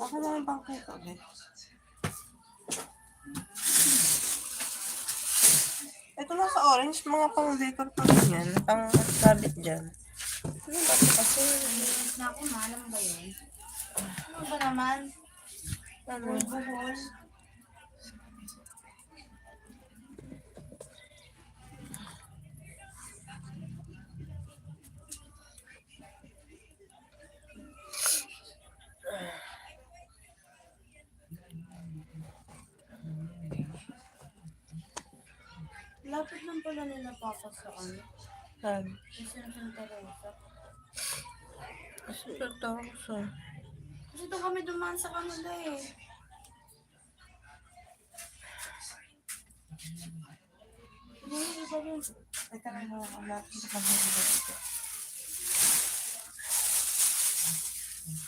Baka naman bang kayo ulit? Ito lang sa orange, mga pang decor pa yan. Pang sabit dyan. Ano ba ito kasi? Naku, malam ba yun? Ano ba naman? Ano? Buhol. Lapit lang pala nila papa sa ano. Saan? Ang Santa Rosa. Kasi ito sa... Kasi doon kami dumaan sa kanila eh. Hindi, iba rin. Teka lang mo, ang natin sa kanila dito.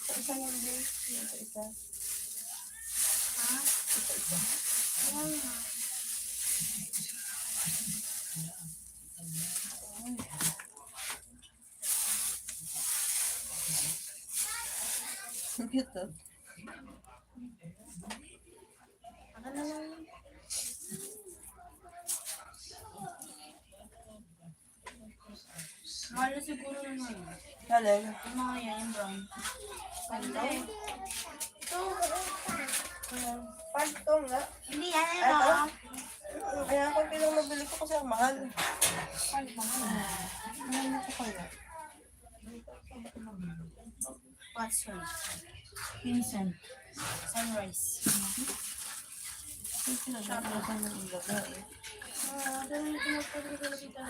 Sa isa. Yung Sa isa. Ha? Sa isa. Ayan cute oh. Na lang yun? Mahal na siguro na yun. Galing. Yung mga yan, yung brown. Ganda eh. Ito. Pag ito nga. Hindi yan, Ito? ano? Kaya ako pinang nabili ko kasi ang mahal. Ano ba? Ano ko kaya? Watson. Vincent. Sunrise. Kasi pinagdadaasan ng ilaga eh. Ah, pinapagod ko dito.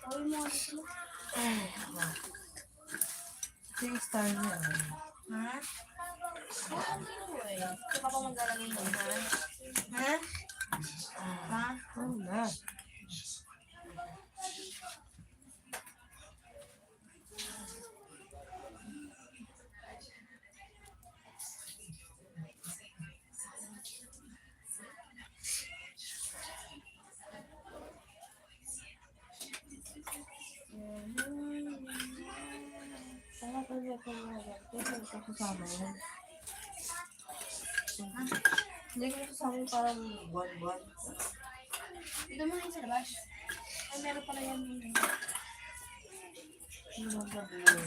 Tawin mo ano sila. Ito yung star niya. Ha? Oo eh. Ito ka pa maglalagay mo, ha? Ha? Ha? Oo na. Hindi ko kasama yung parang buwan-buwan. Dito mo rin sa labas. Ay, meron pala yan. Hindi mo ba blue?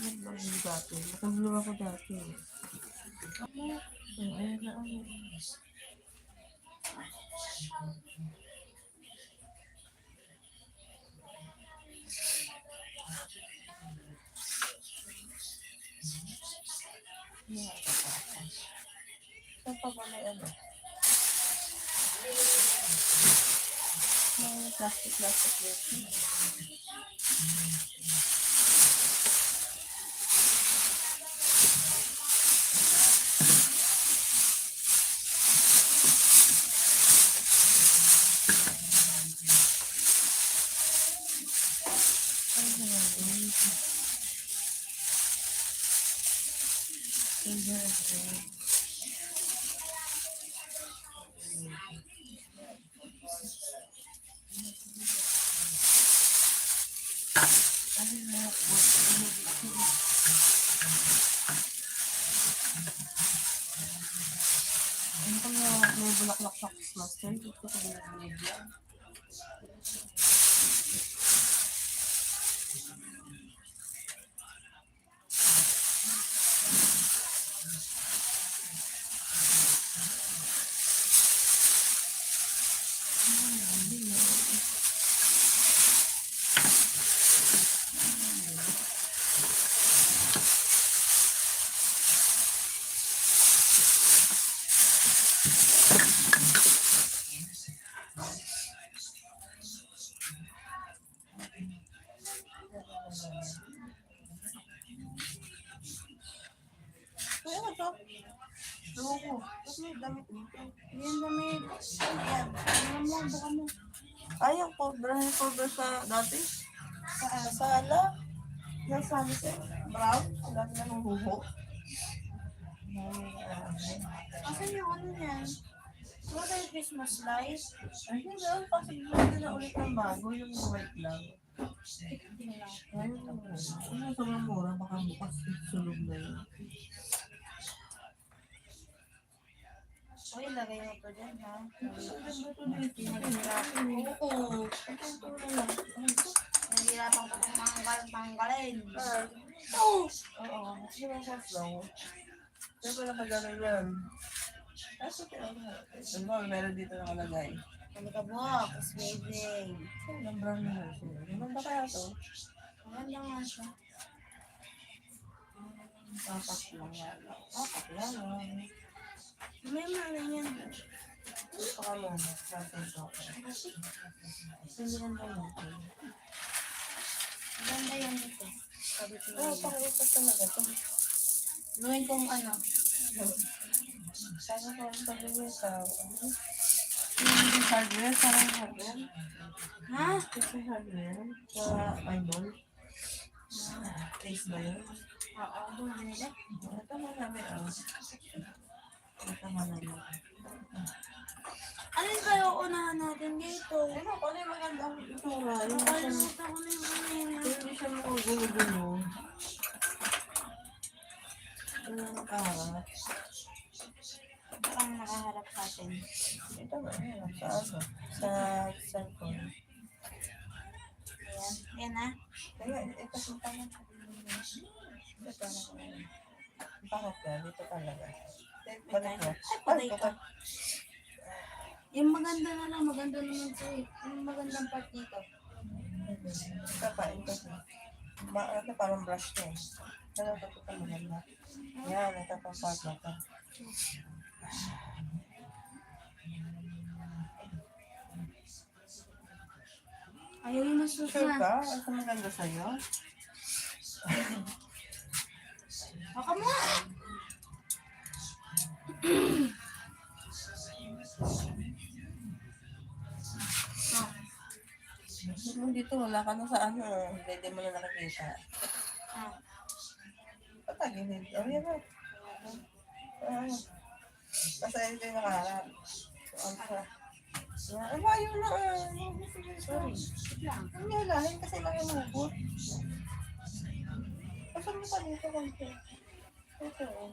Hindi mo blue dati. Nakablue ako dati. Eh, ayan na ako. Ano? May plastic-plastic dito. Ano kung may bulaklak sa Christmas tree? Gusto ko binibigyan. Kaya ano to? Loko. Ba't may damit dito? Yan damit. Yan. Mo, baka mo. Ay, yung cobra, yung cobra sa dati. Sa sala. Yung sunset. Brown. Ang dami na ng ah, Asan yung ano yan? Wala Christmas light? Ay, hindi. Kasi bumili na ulit ng bago. Yung white lang. Ano, sobrang mura, baka bukas sunog na yun. Uy, lagay mo to dyan, ha? Oo. Nahihirapan ko pang tanggal, tanggalin. Oo. Oo. Sinasas lang. Kaya pala magagay yan. Kaso kaya ano, ano, meron dito nakalagay. Halika box, waving. Ang brown na. Ano ba kaya to? Maganda nga siya. Papak lang yan. Papak lang. May mga yan. Baka mo. Hindi lang ba natin? Maganda yan ito. Sabi ko Oo, yun. pakiusap talaga to. Gawin kong ano. Ko, sabi niya sa, ano? Yung hardware, parang hardware. Ha? Kasi hardware, sa eyeball. Face ba yun? Oo, doon nila. Ito mo namin, oh. Ito mo namin. Alin kayo unahan natin dito? Ano, kung ano yung magandang itura? Yung Nakalimutan ko na yung kanina. hindi siya magugulo. Ano ang kaharap? Parang nakaharap sa atin. Ito ba? Ayan, Sa ano? Sa cellphone. Ayan. Ayan na. Kaya, ito sa tangan. Ito na. Bakit ka? Dito talaga. Balik patay ka. Yung maganda na lang, maganda naman ito eh. Yung magandang part dito. Ito pa, ito pa. Ma ito parang brush na eh. Pero ito ito maganda. Yan, ito pang part na ito. Ayaw yung Sure masusunod. ka? Ito maganda sa'yo? Baka mo! Yung dito, wala ka na sa ano. Hindi mo na nakikita. ah. Patagilid. Oh, yan na. Ah. Basta ito yung nakaharap. So, ka? Yan. Ang na ah. Sorry. Ang layo kasi lang yung hugot. Basta mo pa dito konti. Ito oh.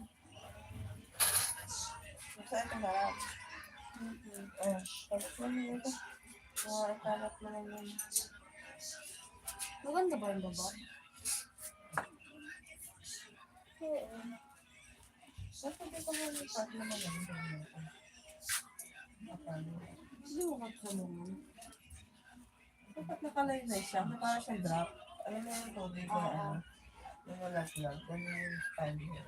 Basta ito harap. Mhm. Ah, tapos mo na ito. Mga ikalat mo na yun. Maganda ba yung baba? Oo. Basta dito mo yung part na maganda. Kapag. Hindi mo naman. Dapat nakalaylay siya. May parang siyang drop. Alam mo yung tubig na. Yung malag-lag. Ganyan yung style niya.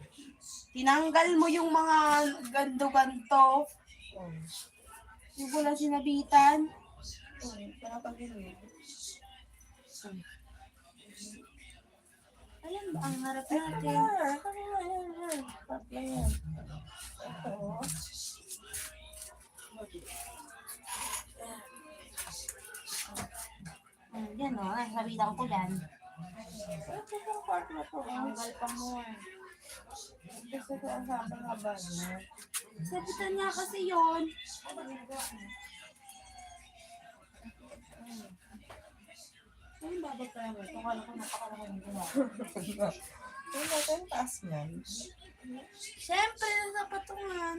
Tinanggal mo yung mga ganto-ganto. Oo. Yung wala sinabitan. Oo. Parang pag-ilig. Ayan ba ang harap natin? kaya. Kaya yan. Na o, nasabitan ko yan. Ito yung part na to. Tanggal pa mo. Gusto ko ang habang haba niya. Sabitan niya kasi yon. Ano babag ka naman? Kung ko napakalaki ng ginawa. Yung natin taas niyan. Siyempre, nasa patungan.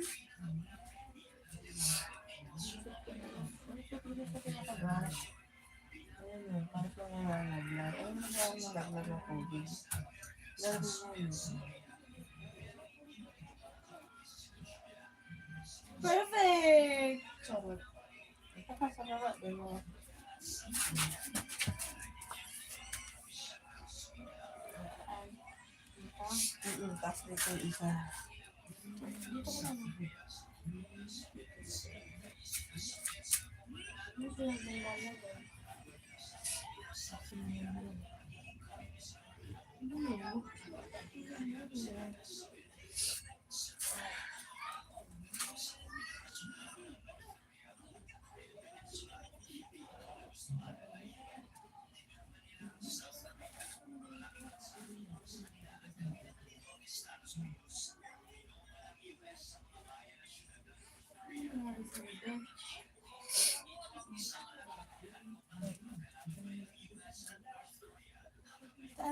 Ayun yun, parang nangangalaglag. Ayun, nangangalaglag ng tubig. Yun. Perfect! Charot. Ito ka sa baba, Mm-mm, tapos dito yung isa. Dito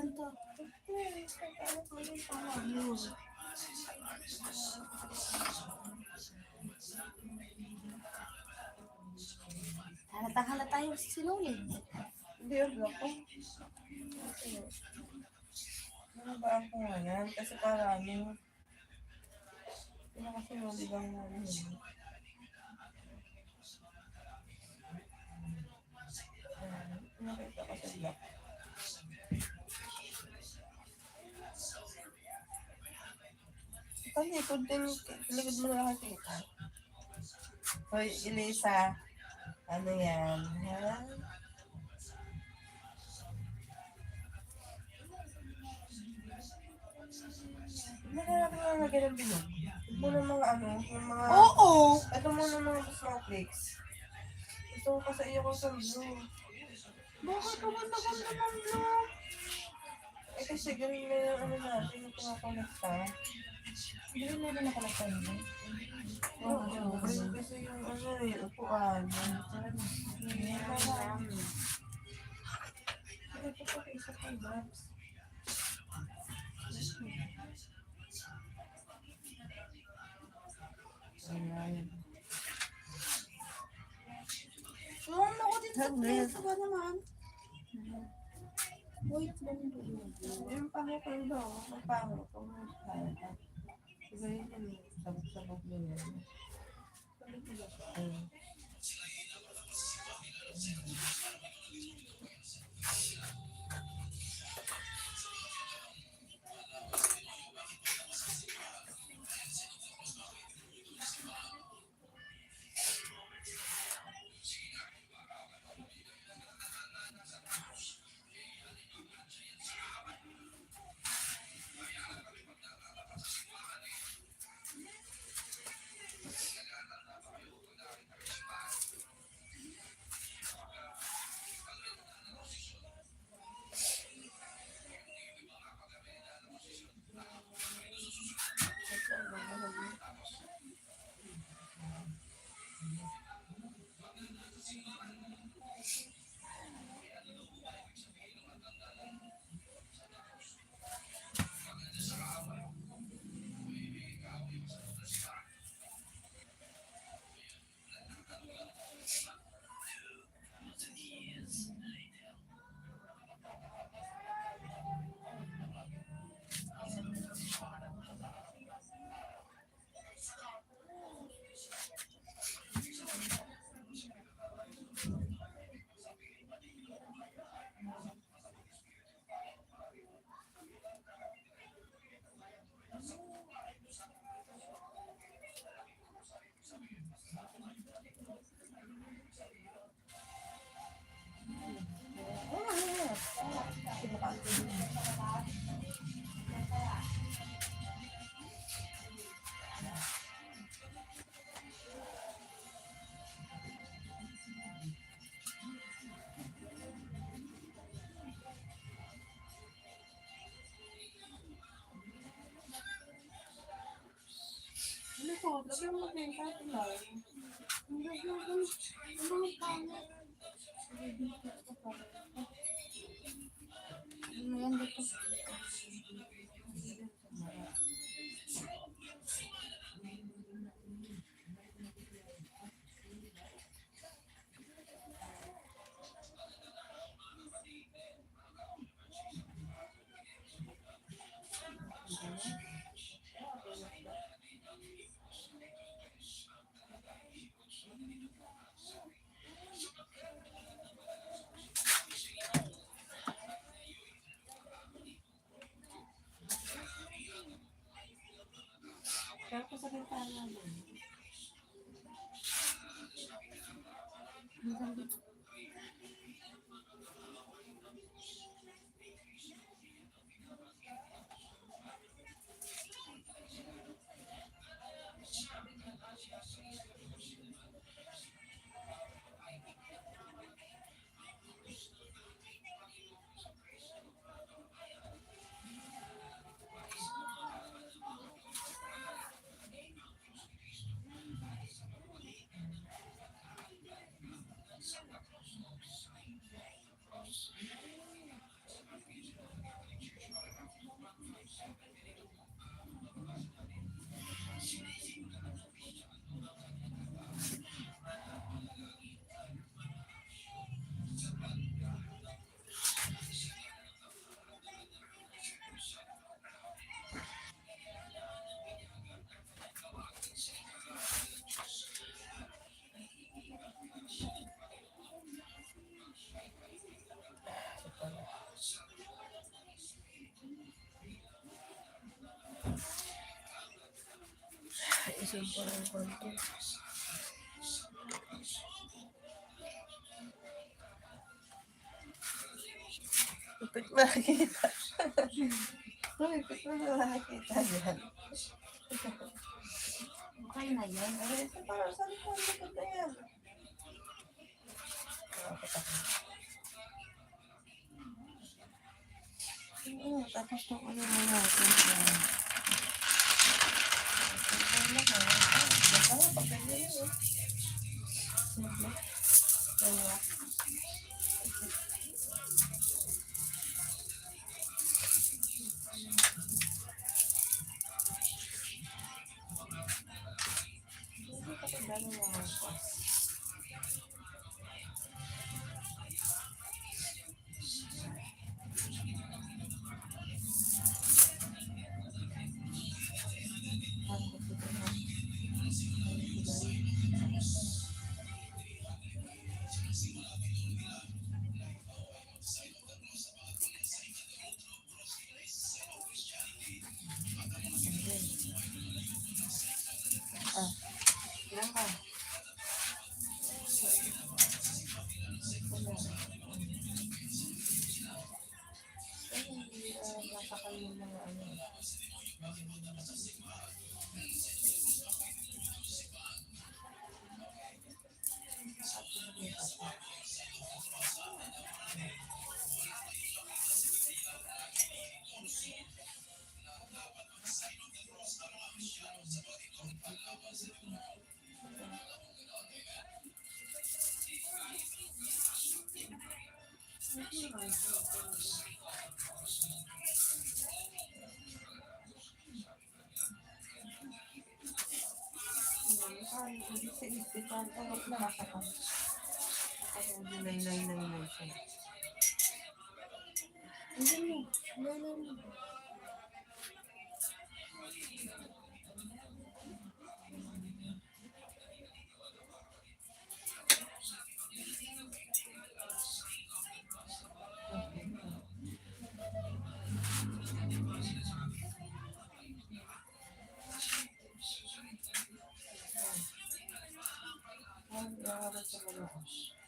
Saan to? Halatang halata yung. Hindi loko. Ano ba ang pangalan? Kasi parang yung... Namin Nakita ko sa. Kasi kunting likod mo na nakakita. Hoy, Elisa. Ano yan? Ha? Nalalaki na lagyan ng bilog. Muna mga ano, yung mga... Oo! Ito muna mga snowflakes. Gusto ko kasi iyo ko sa blue. Bakit ka ganda ganda ng blue? Eh kasi green na yung ano natin, yung pinakonekta. Green na nakalagay mo. Oo, green kasi yung ano eh, upuan. Ito pa isa pang box. Ayan. Yung ako dito. Saglit. Ito ba naman? Wait lang. Yung pango ko daw, ang pango ko. Iba yun yung Sabog-sabog din yan. Mm. Kaya ko sa bintana pa ng konti. Lupit mo nakikita. Lupit mo na nakikita yan. Okay na yan. Ay, ito para sa likod. Lupit na yan. Oo, tapos kung ano mo natin Ano? Ah, nga, papel na yun eh. Simple. Hindi mo. Wala mo.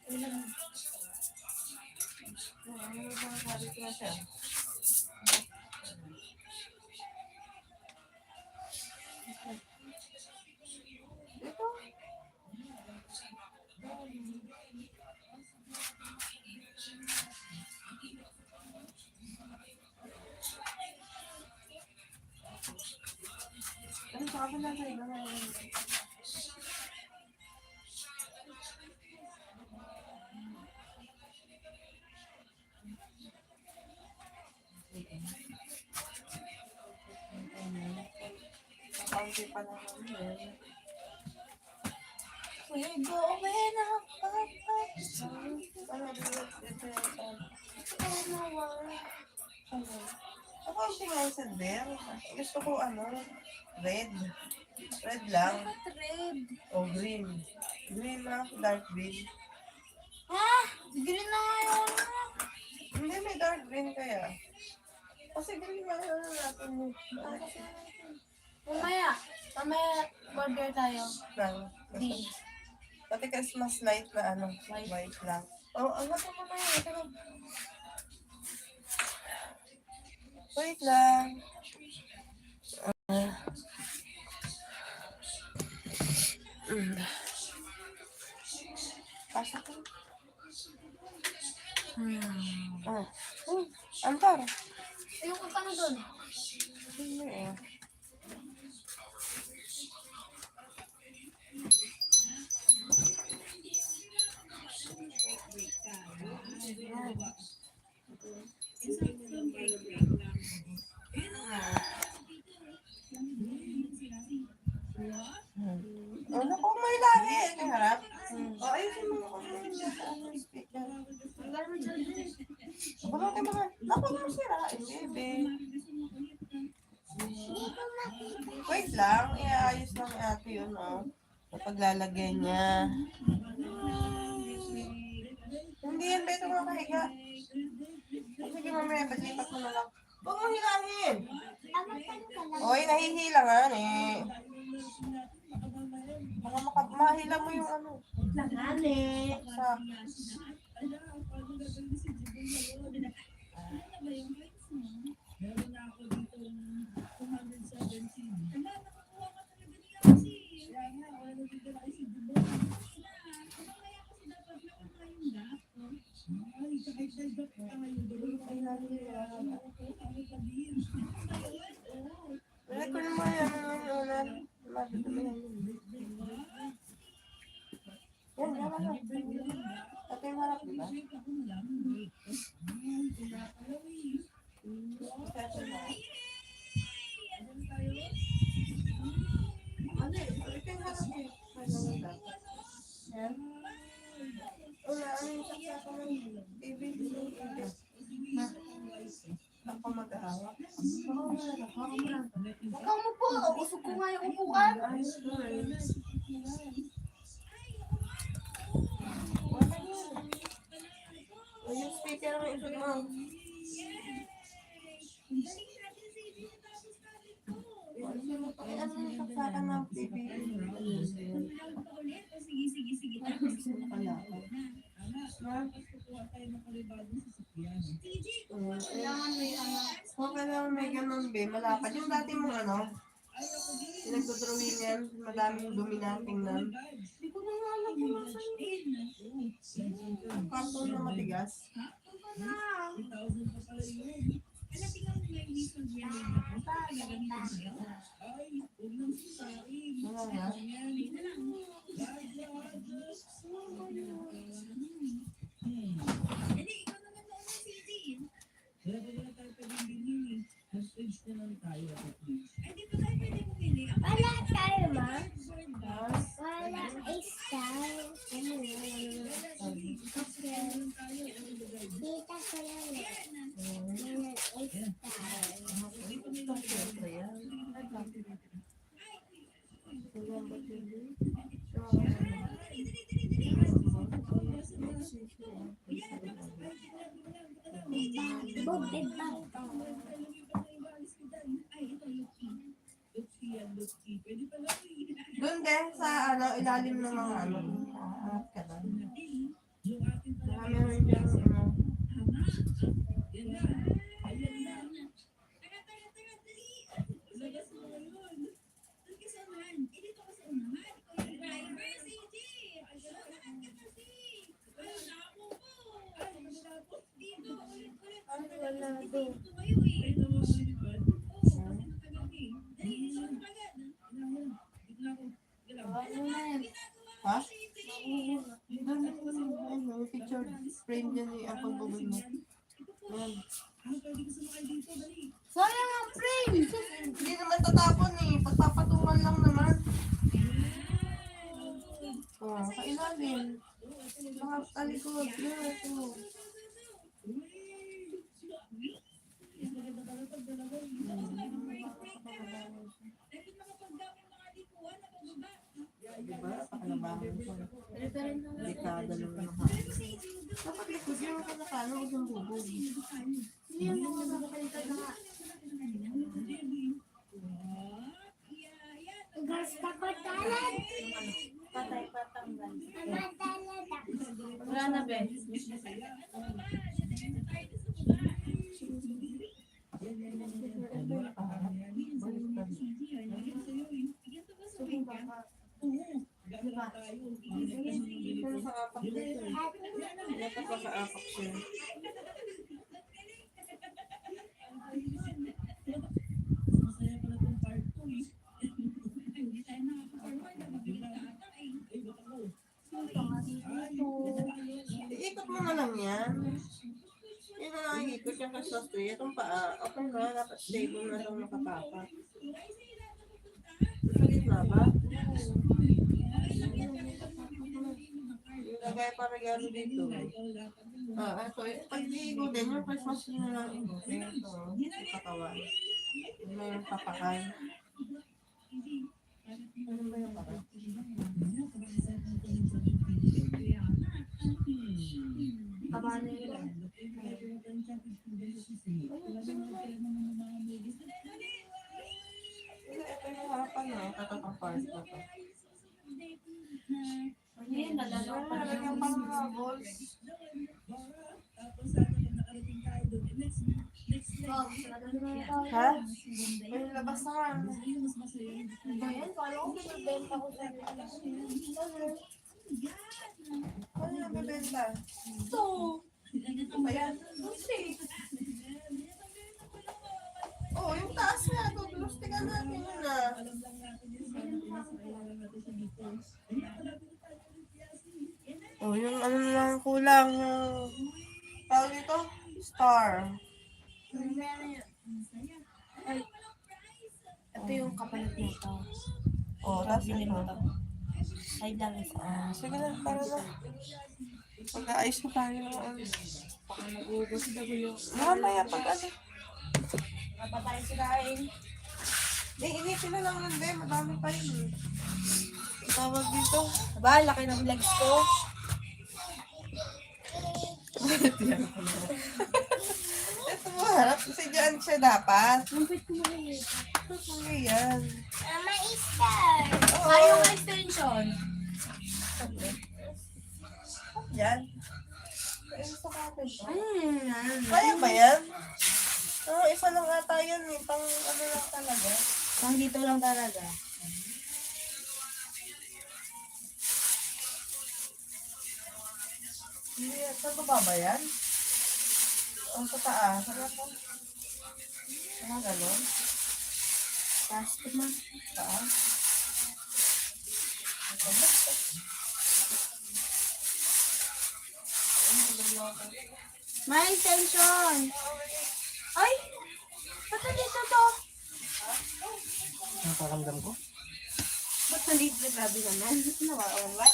Wala Kaunti pa naman yun. We're going up, up, up. Ano, dito, ano. No, wow. Ano? Ako ang tingnan sa there. Gusto ko ano, red. Red lang. Bakit red? O green. Green na, dark green. Ha? Green na nga yun. Hindi, may dark green kaya. Kasi green na ano natin yun. Mamaya. Mamaya, order tayo. Lang. D. Pati kasi mas light na ano, white lang. Oh, ang ganda mo na yun. Ito lang. Wait lang. Ah. Mm. Pasok ko. Hmm. Ah. Oh, antar. Ayun ka na doon. Napaglalagay niya. Hindi yan, beto nga kahiga. Sige, mamaya, paglipat mo na lang. Huwag mong hilahin. Oy, nahihila nga, eh. Baka maka, mahila mo yung ano. Langani. Sa, wala ko naman yan. Ano, wala. Wala ko naman yan. Yan, yan, yan. Ito yung harap, di ba? Ito na. Ano eh, ito yung harap eh. May naman dapat. Yan. Wala, ano yung saksakan ng baby? Ha? Ako mag-ahawak. Ikaw mo po. Usog ko nga yung upuan. Ayos. O, yung speaker ang isog mo. Ay, ano yung saksakan ng baby? Kailangan may ano. Kailangan may ganun, be, malapad. Yung dati mong ano, yung nagdodrawing yan, madaming dumi na tingnan. Hindi ko na nga alam kung nasan yun. Karton na matigas. Wala nga. Wala Doon din, sa ano, ilalim ng mga ano. Aangat ka doon. Marami rin yan? Ha? Ano, picture frame dyan yung ang pagbubog mo. Dekada lang naman. Dapat likod yung kanakano o yung bubog. Hindi yan mga nakakalitan na nga. Gusto ko talad. Patay patanggal. Matalad ako. Wala na, be. Pero sa apak dito eh. Dapat pa sa apak siya. Iikot mo na lang yan. Yan na ikot yung kasostro. Itong paa, okay na, dapat stable na itong nakatapak. Sa gitna ba? Yung lagay pa regalo dito. Ah, ito. Pag iigo din, yung Christmas tree na lang ito. Ito, yung katawan. Yung may papakay. Ano ba yung papakay? Kabano yun. Ito yung harapan na. Part na to. Ayun, nalalaw pa Wala yung mga balls. Ha? May labas naman. Ayan, parang ko pinabenta ko sa Ano yung bibenta? Ito. Ayan. Oh, yung taas nga. Tutulustikan natin yun ah. Oh, yung ano na lang kulang. Yung... Tawag dito? Star. Ay. Ito yung kapalit nito. Oh, tapos ano? Ay lang isa. Ah, sige na, para na. Pag-aayos na tayo ng. Baka nag-uubos si W. Mamaya pag ano. Napatay sirain. Eh, inipin na lang lang din. Madami pa yun. eh. Tawag dito. Aba, laki ng legs ko. Ito mo harap. Kasi dyan siya dapat. Lumpit ko na yun. Ano yan? Mama Easter. Oo. Ay, yung extension. Yan. Hmm. Kaya ba yan? Oo, isa lang ata yan eh. Pang ano lang talaga. Pang dito lang talaga. Hindi, sa baba ba yan? O sa taas? Ano po? Ano ganon? Plastic man. Taas? Ano ba? May extension. Ay! Ba't nandito to? Ang paramdam ko. Ba't nandito? Grabe naman. Nawawan ba?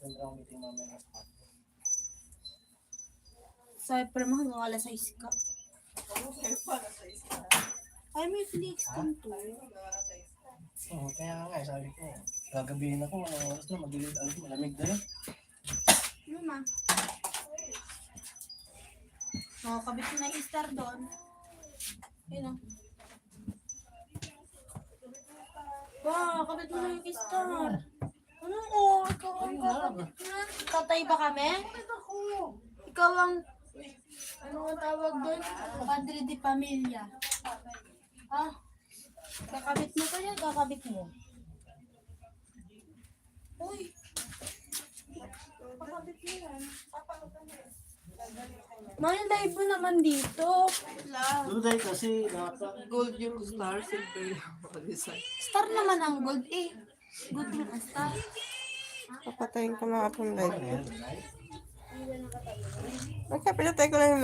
Ganda ang meeting mamaya. Sabi pa naman hanggang alas 6 ka. Ay, may flex din to. Oo, kaya nga, sabi ko, gagabihin ako, anong oras na, magiging, ano, malamig na yun. Ano ma? Nakakabit ko na yung star doon. Yun o. Wow, kabit mo na yung star. Ano o? Ikaw ang kakabit na. Tatay ba kami? Ikaw ang, ano ang tawag doon? Padre de Pamilya. Ha? Kakabit mo yan, kakabit mo. Uy. Kakabit mo yan. May live mo naman dito. Duday kasi, dapat, Gold yung star, silver yung design. Star naman ang gold eh. Gold yung star. Papatayin ko nga po live. pinatay ko lang yung